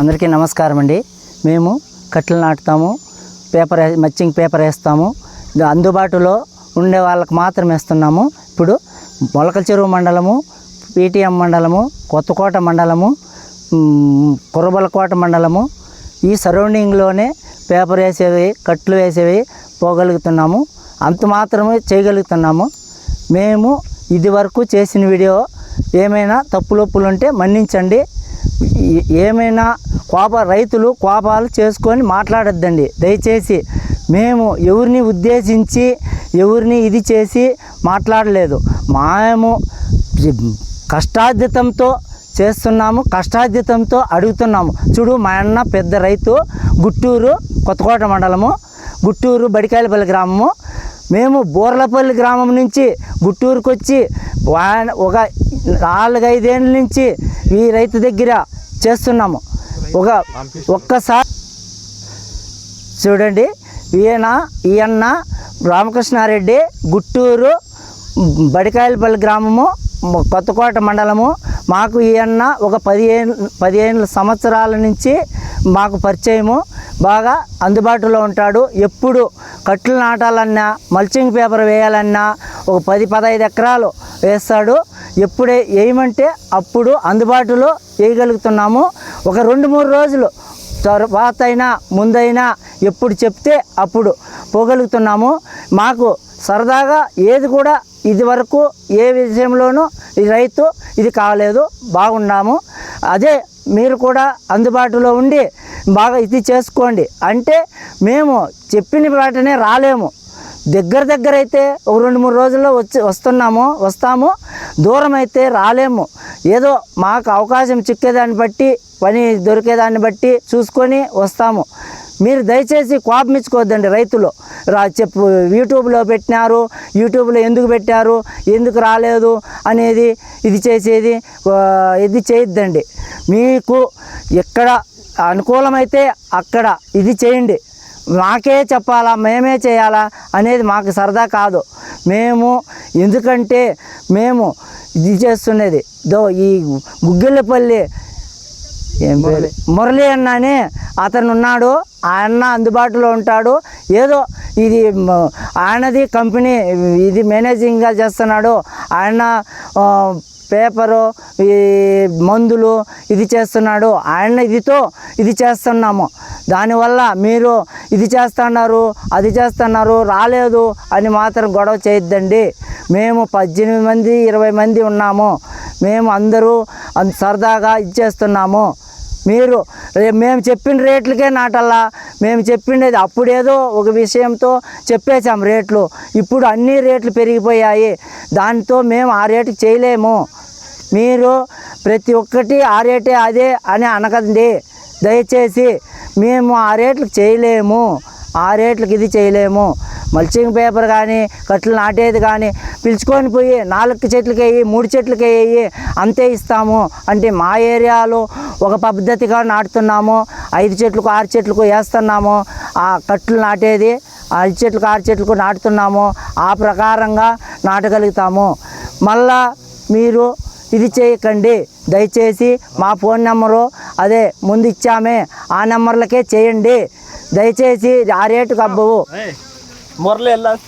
అందరికీ నమస్కారం అండి. మేము కట్టెలు నాటుతాము పేపర్ మచ్చింగ్ పేపర్ వేస్తాము. అందుబాటులో ఉండే వాళ్ళకి మాత్రం వేస్తున్నాము. ఇప్పుడు మొలకల చెరువు మండలము పీటీఎం మండలము కొత్తకోట మండలము కుర్రబలకోట మండలము ఈ సరౌండింగ్లోనే పేపర్ వేసేవి కట్లు వేసేవి పోగలుగుతున్నాము. అంత మాత్రమే చేయగలుగుతున్నాము. మేము ఇది వరకు చేసిన వీడియో ఏమైనా తప్పులొప్పులు ఉంటే మన్నించండి ఏమైనా కోప రైతులు కోపాలు చేసుకొని మాట్లాడొద్దండి. దయచేసి మేము ఎవరిని ఉద్దేశించి ఎవరిని ఇది చేసి మాట్లాడలేదు. మేము కష్టార్జితంతో చేస్తున్నాము కష్టార్జితంతో అడుగుతున్నాము. చూడు మా అన్న పెద్ద రైతు గుట్టూరు కొత్తకోట మండలము గుట్టూరు బడికాయలపల్లి గ్రామము. మేము బోర్లపల్లి గ్రామం నుంచి గుట్టూరుకు వచ్చి ఒక నాలుగైదేళ్ళ నుంచి ఈ రైతు దగ్గర చేస్తున్నాము. ఒక ఒక్కసారి చూడండి. ఈయన ఈయన్న రామకృష్ణారెడ్డి గుట్టూరు బడికాయలపల్లి గ్రామము కొత్తకోట మండలము. మాకు ఈయన్న ఒక పదిహేను పదిహేను సంవత్సరాల నుంచి మాకు పరిచయము. బాగా అందుబాటులో ఉంటాడు. ఎప్పుడు కట్లు నాటాలన్నా మల్చింగ్ పేపర్ వేయాలన్నా ఒక పది పదహైదు ఎకరాలు వేస్తాడు. ఎప్పుడే వేయమంటే అప్పుడు అందుబాటులో వేయగలుగుతున్నాము. ఒక రెండు మూడు రోజులు తర్వాత అయినా ముందైనా ఎప్పుడు చెప్తే అప్పుడు పోగలుగుతున్నాము. మాకు సరదాగా ఏది కూడా ఇది వరకు ఏ విషయంలోనూ రైతు ఇది కాలేదు బాగున్నాము. అదే మీరు కూడా అందుబాటులో ఉండి బాగా ఇది చేసుకోండి. అంటే మేము చెప్పిన వాటనే రాలేము. దగ్గర దగ్గర అయితే ఒక రెండు మూడు రోజుల్లో వచ్చి వస్తున్నాము వస్తాము. దూరం అయితే రాలేము. ఏదో మాకు అవకాశం చిక్కేదాన్ని బట్టి పని దొరికేదాన్ని బట్టి చూసుకొని వస్తాము. మీరు దయచేసి కోపమిచ్చుకోవద్దండి రైతులు. రా చెప్పు యూట్యూబ్లో పెట్టినారు యూట్యూబ్లో ఎందుకు పెట్టారు ఎందుకు రాలేదు అనేది ఇది చేసేది ఇది చేయొద్దండి. మీకు ఎక్కడ అనుకూలమైతే అక్కడ ఇది చేయండి. మాకే చెప్పాలా మేమే చేయాలా అనేది మాకు సరదా కాదు. మేము ఎందుకంటే మేము ఇది చేస్తున్నది. దో ఈ గుగ్గిళ్ళపల్లి ఏం పేరు? మురళి. అన్న అని అతను ఉన్నాడు. ఆ అన్న అందుబాటులో ఉంటాడు. ఏదో ఇది ఆయనది కంపెనీ ఇది మేనేజింగ్గా చేస్తున్నాడు. ఆయన పేపరు ఈ మందులు ఇది చేస్తున్నాడు. ఆయన ఇదితో ఇది చేస్తున్నాము. దానివల్ల మీరు ఇది చేస్తున్నారు అది చేస్తున్నారు రాలేదు అని మాత్రం గొడవ చేయొద్దండి. మేము పద్దెనిమిది మంది ఇరవై మంది ఉన్నాము. మేము అందరూ సరదాగా ఇచ్చేస్తున్నాము మీరు మేము చెప్పిన రేట్లకే నాటల్లా. మేము చెప్పిండేది అప్పుడేదో ఒక విషయంతో చెప్పేశాం రేట్లు. ఇప్పుడు అన్ని రేట్లు పెరిగిపోయాయి. దాంతో మేము ఆ రేటుకి చేయలేము. మీరు ప్రతి ఒక్కటి ఆ రేటే అదే అని అనకండి. దయచేసి మేము ఆ రేట్లకు చేయలేము. ఆ రేట్లకి ఇది చేయలేము. మల్చింగ్ పేపర్ కానీ కట్లు నాటేది కానీ పిలుచుకొని పోయి నాలుగు చెట్లకి వేయి మూడు చెట్లకి వేయి అంతే ఇస్తాము. అంటే మా ఏరియాలో ఒక పద్ధతిగా నాటుతున్నాము. ఐదు చెట్లకు ఆరు చెట్లకు వేస్తున్నాము. ఆ కట్లు నాటేది ఐదు చెట్లకు ఆరు చెట్లకు నాటుతున్నాము. ఆ ప్రకారంగా నాటగలుగుతాము. మళ్ళా మీరు ఇది చేయకండి. దయచేసి మా ఫోన్ నెంబరు అదే ముందు ఇచ్చామే. ఆ నెంబర్లకే చేయండి. దయచేసి ఆ రేటుకు అబ్బవు. మురళి వెళ్ళాలి